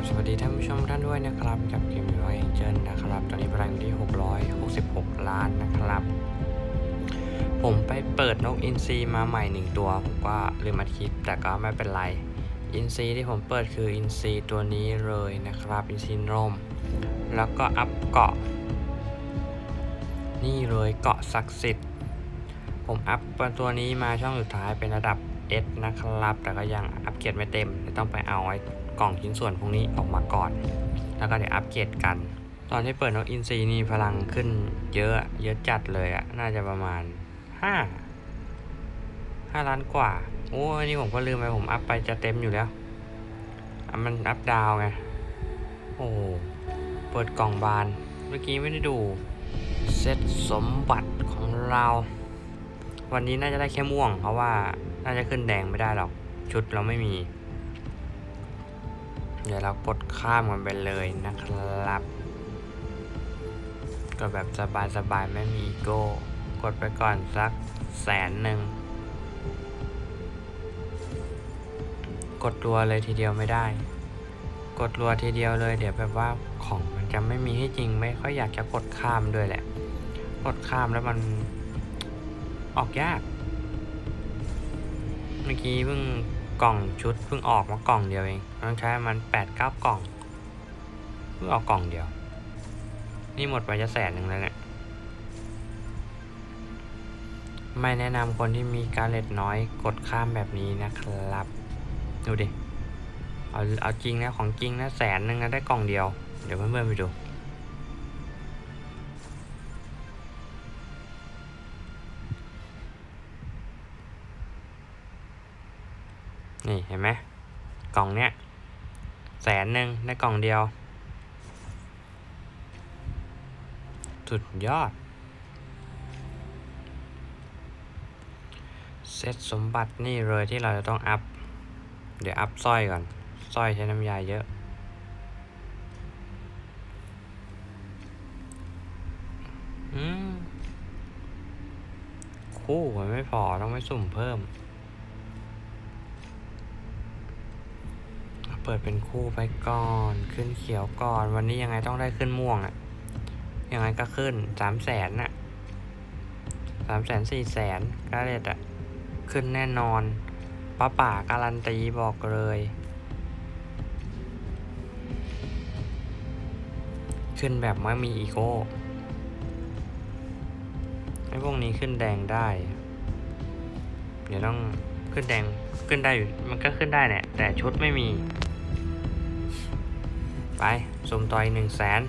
บสวัสดีท่านผู้ชมท่านด้วยนะครับกับเกมร้อยเอ็นเจนนะครับ ตอนนี้พลังอยู่ที่ 666 ล้านนะครับ ผมไปเปิดนกอินทรีมาใหม่หนึ่งตัว ผมก็ลืมมาคิดแต่ก็ไม่เป็นไร อินทรีที่ผมเปิดคืออินทรีตัวนี้เลยนะครับ อินทรีร่มแล้วก็อัพเกาะ นี่เลยเกาะศักดิ์สิทธิ์ ผมอัพตัวนี้มาช่องสุดท้ายเป็นระดับ S นะครับ แต่ก็ยังอัปเกรดไม่เต็มเดี๋ยต้องไปเอาไอ้ กล่องชิ้นส่วนพวกนี้ออกมาก่อน แล้วก็เดี๋ยวอัปเกรดกัน ตอนที่เปิดนกอินทรีนี่พลังขึ้นเยอะเยอะจัดเลยอะน่าจะประมาณ 5 5 ล้านกว่า โอ้นี่ผมก็ลืมไปผมอัพไปจะเต็มอยู่แล้วอะมันอัพดาวไง โอ้เปิดกล่องบาน เมื่อกี้ไม่ได้ดูเซตสมบัติของเรา วันนี้น่าจะได้แค่ม่วง เพราะว่าน่าจะขึ้นแดงไม่ได้หรอก ชุดเราไม่มี เดี๋ยวเรากดข้ามกันไปเลยนะครับ ก็แบบสบายๆไม่มีอีโก้ กดไปก่อนสักแสนหนึ่ง กดรัวเลยทีเดียวไม่ได้ กดรัวทีเดียวเลย เดี๋ยวแบบว่าของมันจะไม่มีให้จริงไม่ค่อยอยากจะกดข้ามด้วยแหละ กดข้ามแล้วมันออกยาก เมื่อกี้เพิ่ง กล่องชุดเพิ่งออกมากล่องเดียวเองต้องใช้มันแปดเก้ากล่องเพิ่งออกกล่องเดียว นี่หมดไปจะแสนหนึ่งแล้วเนี่ยไม่แนะนำคนที่มีการเล็ดน้อยกดข้ามแบบนี้นะครับ ดูดิ เอาเอาจริงนะของจริงนะแสนหนึ่งนะได้กล่องเดียว เดี๋ยวเพื่อนๆไปดู นี่เห็นไหมกล่องเนี้ยแสนหนึ่งได้กล่องเดียว สุดยอด เซตสมบัตินี่เลยที่เราจะต้องอัพ เดี๋ยวอัพสร้อยก่อนสร้อยใช้น้ำยาเยอะ อืม คู่มันไม่พอต้องไปสุ่มเพิ่ม เปิดเป็นคู่ไปก่อน ขึ้นเขียวก่อน วันนี้ยังไงต้องได้ขึ้นม่วงอะ่ะ ยังไงก็ขึ้นสามแสนน่ะสามแสนสี่แสนกาเลตอะ ขึ้นแน่นอนป้าป่าการันตีบอกเลย ขึ้นแบบไม่มีอีโก้ไอ้พวกนี้ขึ้นแดงได้ เดี๋ยวต้องขึ้นแดงขึ้นได้อยู่ มันก็ขึ้นได้แหละแต่ชุดไม่มี ไปสมต่อยหนึ่งแสน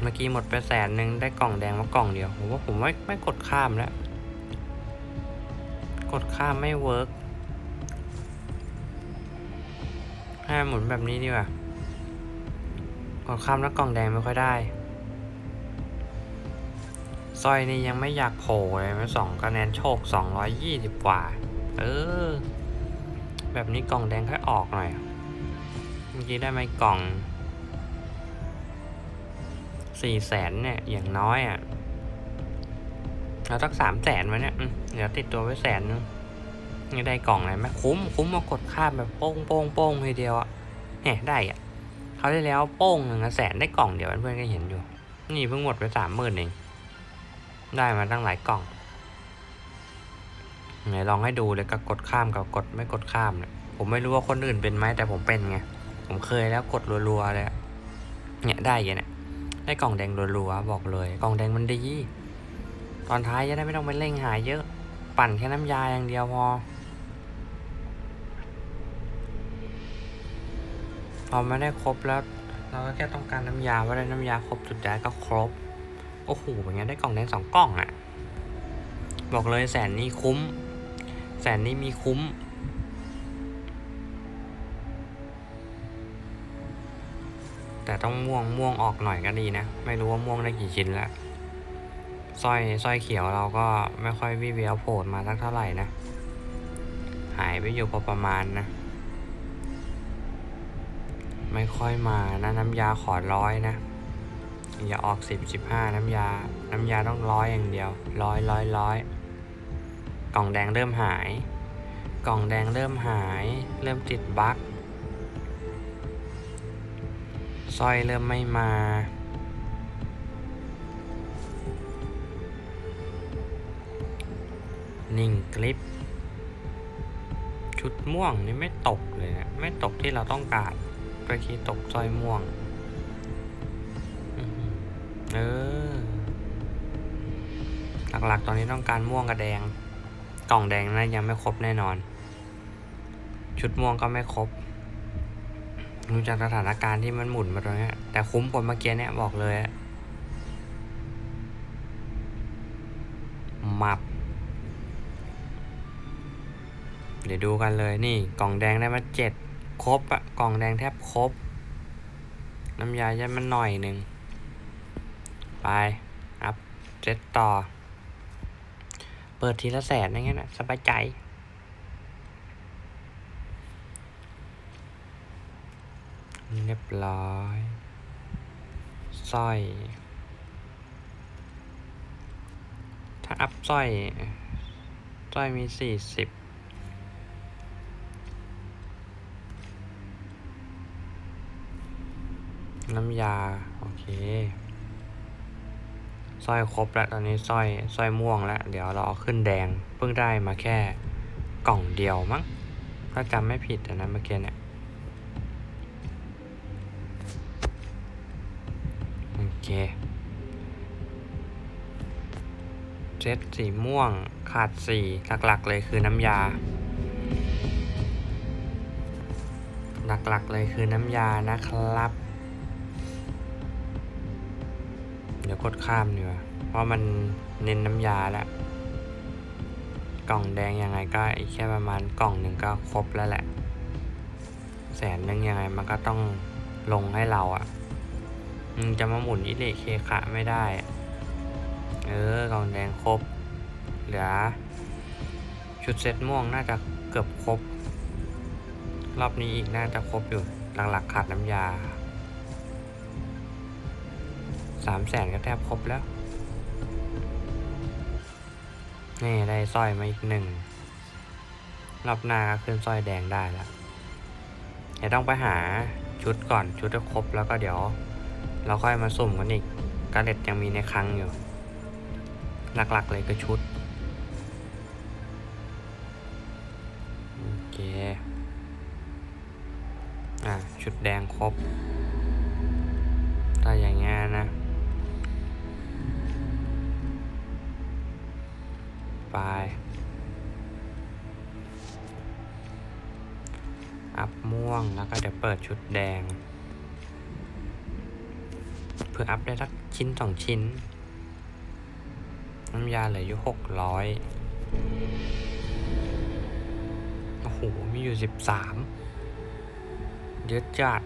เมื่อกี้หมดไปแสนหนึ่งได้กล่องแดงมากล่องเดียว ผมว่าผมไม่ไม่กดข้ามแล้ว กดข้ามไม่เวิร์กให้หมุนแบบนี้ดีกว่ากดข้ามแล้วกล่องแดงไม่ค่อยได้สร้อยนี่ยังไม่อยากโผล่เลยมันสองคะแนนโชคสองร้อยยี่สิบกว่า เออ แบบนี้กล่องแดงค่อยออกหน่อย เมื่อกี้ได้ไหมกล่อง สี่แสนเนี่ย อย่างน้อยอะ่ะเราตักสามแสนมาเนี่ยเดี๋ยวติดตัวไว้แสนนึงนี่ได้กล่องอะไรไหมคุ้มคุ้มมากดข้ามแบบโป้งโป้งโป้งทีเดียวอะเนี่ยได้อะเขาได้แล้วโป้งหนึ่งแสนได้กล่องเดียวเพื่อนๆก็เห็นอยู่ นี่เพิ่งหมดไปสามหมื่นเองได้มาตั้งหลายกล่องไหนลองให้ดูเลยก็กดข้ามกับกดไม่กดข้ามเนี่ยผมไม่รู้ว่าคนอื่นเป็นไหมแต่ผมเป็นไงผมเคยแล้วกดรัวๆเลยอะเนี่ยได้ยังเนี่ย ได้กล่องแดงรัวๆบอกเลย กล่องแดงมันดี ตอนท้ายจะได้ไม่ต้องไปเร่งหายเยอะ ปั่นแค่น้ำยาอย่างเดียวพอ พอไม่ได้ครบแล้ว เราก็แค่ต้องการน้ำยาว่าได้น้ำยาครบสุดท้ก็ครบ โอ้โหเป็นไงได้กล่องแดงสองกล่องอะ่ะ บอกเลยแสนนี้คุ้ม แสนนี้มีคุ้ม แต่ต้องม่วงม่วงออกหน่อยก็ดีนะ ไม่รู้ว่าม่วงได้กี่ชิ้นแล้วสร้อยสร้อยเขียวเราก็ไม่ค่อยวิเวียวโผล่มาสักเท่าไหร่นะ หายไปอยู่พอประมาณนะ ไม่ค่อยมานะน้ำยาขอร้อยนะ อย่าออกสิบสิบห้าน้ำยา น้ำยาต้องร้อยอย่างเดียว ร้อยร้อยร้อยกล่องแดงเริ่มหาย กล่องแดงเริ่มหาย เริ่มติดบั๊ก สร้อยเริ่มไม่มา นิ่งกลิป ชุดม่วงนี่ไม่ตกเลยนะ ไม่ตกที่เราต้องการเมื่อกี้ตกสร้อยม่วง เออ หลักๆตอนนี้ต้องการม่วงกับแดง กล่องแดงนะยังไม่ครบแน่นอน ชุดม่วงก็ไม่ครบ ดูจากสถานการณ์ที่มันหมุนมาตรงนี้แต่คุ้มกว่าเมื่อกี้เนี่ยบอกเลยมับ เดี๋ยวดูกันเลยนี่ กล่องแดงได้มาเจ็ดครบอะกล่องแดงแทบครบ น้ำยายันมันหน่อยหนึ่ง ไป อัพเซตต่อ เปิดทีละแสนอย่างเงี้ยนะสบายใจ เรียบร้อยสร้อย ถ้าอัพสร้อยสร้อยมีสี่สิบน้ำยา โอเคสร้อยครบแล้วตอนนี้สร้อยสร้อยม่วงแล้วเดี๋ยวเราเอาขึ้นแดง เพิ่งได้มาแค่กล่องเดียวมั้งถ้าจำไม่ผิดนะเมื่อกี้เนี่ย เคเซตสีม่วงขาดสีหลักๆเลยคือน้ำยา หลักๆเลยคือน้ำยานะครับ เดี๋ยวกดข้ามดีกว่าเพราะมันเน้นน้ำยาแล้ว กล่องแดงยังไงก็อีกแค่ประมาณกล่องหนึ่งก็ครบแล้วแหละ แสนหนึงยังไงมันก็ต้องลงให้เราอะ่ะ จะมาหมุนอิเล็กเคคะไม่ได้ เออกองแดงครบ เหลือ ชุดเซตม่วงน่าจะเกือบครบ รอบนี้อีกน่าจะครบอยู่ หลักๆขาดน้ำยาสามแสนก็แทบครบแล้ว นี่ได้สร้อยมาอีกหนึ่ง รอบหน้าก็ขึ้นสร้อยแดงได้แล้วเดี๋ยวต้องไปหาชุดก่อนชุดจะครบแล้วก็เดี๋ยว เราค่อยมาสุ่มกันอีกกาเล็ตยังมีในคลังอยู่ หลักๆเลยคือชุด โอเค อะ ชุดแดงครบ ถ้าอย่างงี้นะ ไป อัพม่วงแล้วก็เดี๋ยวเปิดชุดแดง เพื่ออัพได้สักชิ้นสองชิ้น น้ำยาเหลืออยู่หกร้อยโอ้โห มีอยู่สิบสามเยอะจัด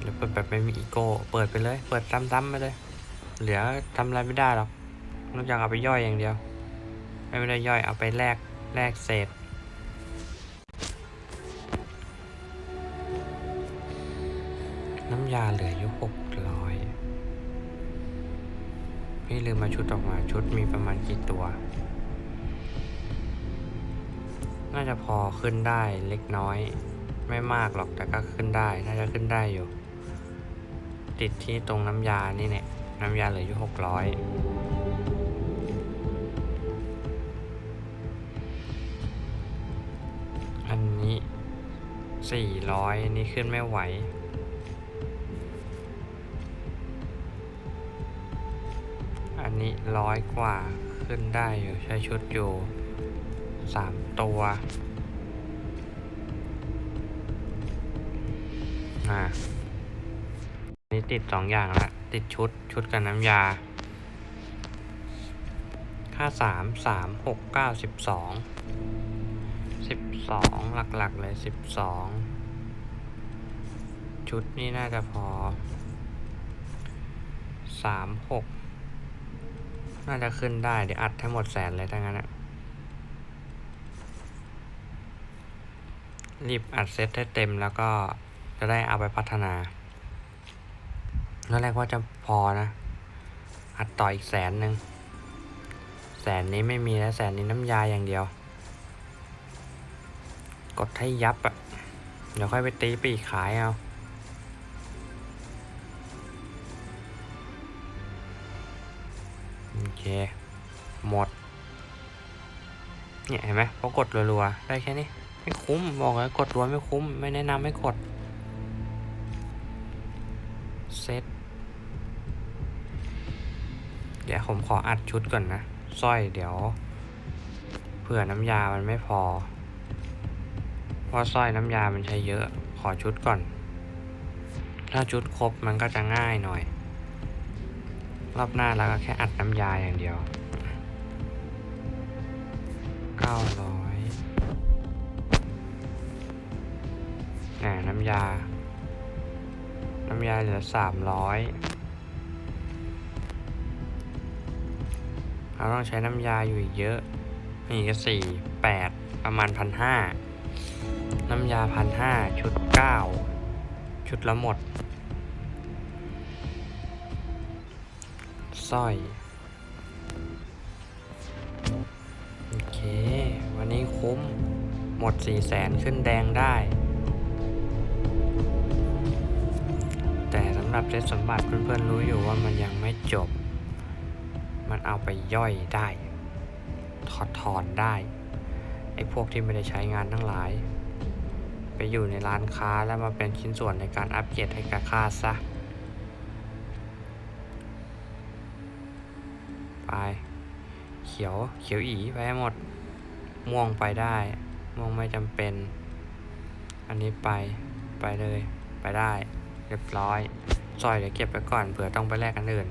เดี๋ยวเปิดแบบไม่มีอีโก้ เปิดไปเลย เปิดซ้ำๆไปเลย เหลือทำอะไรไม่ได้หรอก นอกจากเอาไปย่อยอย่างเดียว ไม่ได้ย่อยเอาไปแลกแลกเศษ เหลืออยู่หกร้อยพี่ลืมมาชุดออกมาชุดมีประมาณกี่ตัว น่าจะพอขึ้นได้เล็กน้อย ไม่มากหรอกแต่ก็ขึ้นได้ น่าจะขึ้นได้อยู่ ติดที่ตรงน้ำยานี่เนี่ยน้ำยาเหลืออยู่หกร้อยอันนี้สี่ร้อยนี่ขึ้นไม่ไหว อันนี้ร้อยกว่าขึ้นได้อยู่ใช้ชุดอยู่สามตัวอ่านี่ติดสองอย่างละติดชุดชุดกับน้ำยา ค่าสามสามหกเก้าสิบสองสิบสองหลักๆเลยสิบสองชุดนี่น่าจะพอสามหก น่าจะขึ้นได้ เดี๋ยวอัดให้หมดแสนเลยถ้างั้นอะรีบอัดเซตให้เต็มแล้วก็จะได้เอาไปพัฒนาแล้วแรกว่าจะพอนะ อัดต่ออีกแสนหนึ่ง แสนนี้ไม่มีแล้วแสนนี้น้ำยาอย่างเดียว กดให้ยับอะเดี๋ยวค่อยไปตีปีกขายเอา เค หมด เนี่ยเห็นไหมพอกดรัวๆ ได้แค่นี้ ไม่คุ้ม บอกเลยกดรัวไม่คุ้ม ไม่แนะนำไม่กด เซต เดี๋ยวผมขออัดชุดก่อนนะสร้อยเดี๋ยว เผื่อน้ำยามันไม่พอ เพราะสร้อยน้ำยามันใช้เยอะ ขอชุดก่อน ถ้าชุดครบมันก็จะง่ายหน่อย รอบหน้าเราก็แค่อัดน้ำยาอย่างเดียวเก้าร้อยแหนน้ำยา น้ำยาเหลือสามร้อยเราต้องใช้น้ำยาอยู่อีกเยอะ นี่ก็สี่แปดประมาณพันห้าน้ำยาพันห้าชุดเก้าชุดละหมด สร้อย โอเค วันนี้คุ้ม หมดสี่แสนขึ้นแดงได้ แต่สำหรับเซตสมบัติเพื่อนๆรู้อยู่ว่ามันยังไม่จบ มันเอาไปย่อยได้ ถอดถอนได้ ไอ้พวกที่ไม่ได้ใช้งานทั้งหลาย ไปอยู่ในร้านค้าแล้วมาเป็นชิ้นส่วนในการอัปเกรดให้กับค่าซะ ไป เขียวเขียวอีไปให้หมด ม่วงไปได้ ม่วงไม่จำเป็น อันนี้ไปไปเลย ไปได้ เรียบร้อยซอยเดี๋ยวเก็บไปก่อนเผื่อต้องไปแลกกันอื่น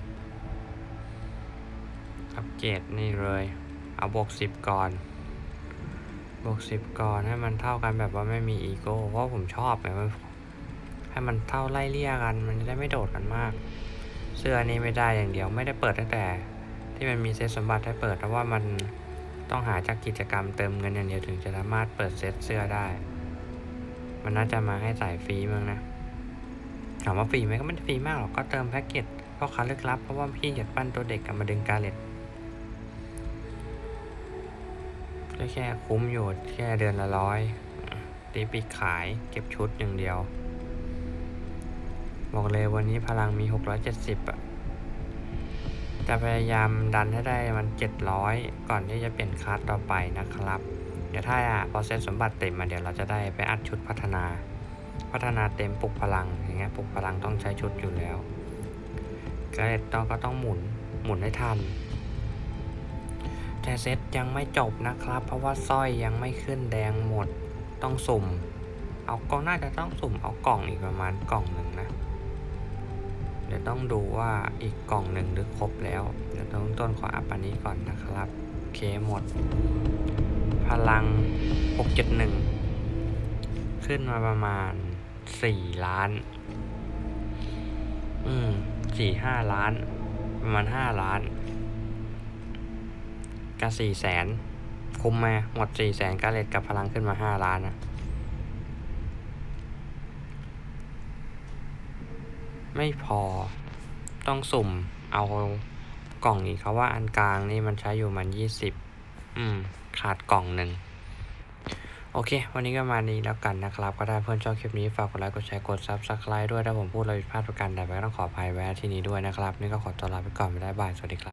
อัปเกรดนี่เลย เอาบวกสิบก่อนบวกสิบก่อนให้มันเท่ากันแบบว่าไม่มีอีโก้เพราะผมชอบแบบให้มันเท่าไล่เลี่ยกัน มันจะได้ไม่โดดกันมาก เสื้อนี้ไม่ได้อย่างเดียวไม่ได้เปิดตั้งแต่ ที่มันมีเซตสมบัติให้เปิดเพราะว่ามันต้องหาจากกิจกรรมเติมเงินอย่างเดียวถึงจะสามารถเปิดเซตเสื้อได้ มันน่าจะมาให้ใส่ฟรีมั้งนะถามว่าฟรีไหมก็ไม่ได้ฟรีมากหรอกก็เติมแพ็กเกจเพราะค้าลึกลับเพราะว่าพี่อยากปั้นตัวเด็กกับมาดึงการเล็ตก็แค่คุ้มอยู่แค่เดือนละร้อยตีปีกขายเก็บชุดอย่างเดียว บอกเลยวันนี้พลังมี 670อะ จะพยายามดันให้ได้มัน 700 ก่อนที่จะเปลี่ยนคัสต่อไปนะครับ เดี๋ยวถ้าพอเซตสมบัติเต็มมาเดี๋ยวเราจะได้ไปอัดชุดพัฒนา พัฒนาเต็มปลุกพลังอย่างเงี้ยปลุกพลังต้องใช้ชุดอยู่แล้วก็ต้องก็ต้องหมุนหมุนให้ทันแต่เซตยังไม่จบนะครับ เพราะว่าสร้อยยังไม่ขึ้นแดงหมดต้องสุ่ม เอากล่องน่าจะต้องสุ่มเอากล่องอีกประมาณกล่องหนึ่งนะ เดี๋ยวต้องดูว่าอีกกล่องหนึ่งหรือครบแล้ว เดี๋ยวต้องต้นขออัพอันนี้ก่อนนะครับโอเคหมด พลัง 671 ขึ้นมาประมาณ 4 ล้าน อืมสี่ห้าล้าน ประมาณ 5 ล้านกับสี่แสน คุ้มไหมหมดสี่แสนกาเลตกับพลังขึ้นมา 5 ล้านนะ ไม่พอต้องสุ่มเอากล่องอีกเขาว่าอันกลางนี่มันใช้อยู่มันยี่สิบอืม ขาดกล่องหนึ่งโอเค วันนี้ก็มานี้แล้วกันนะครับ ก็ถ้าเพื่อนชอบคลิปนี้ ฝากกดไลค์ กดแชร์ กด Subscribe ด้วย ถ้าผมพูดอะไรผิดพลาดประการใดไปก็ต้องขออภัยไว้ที่นี้ด้วยนะครับ นี่ก็ขอตัวลาไปก่อนไปได้บาย สวัสดีครับ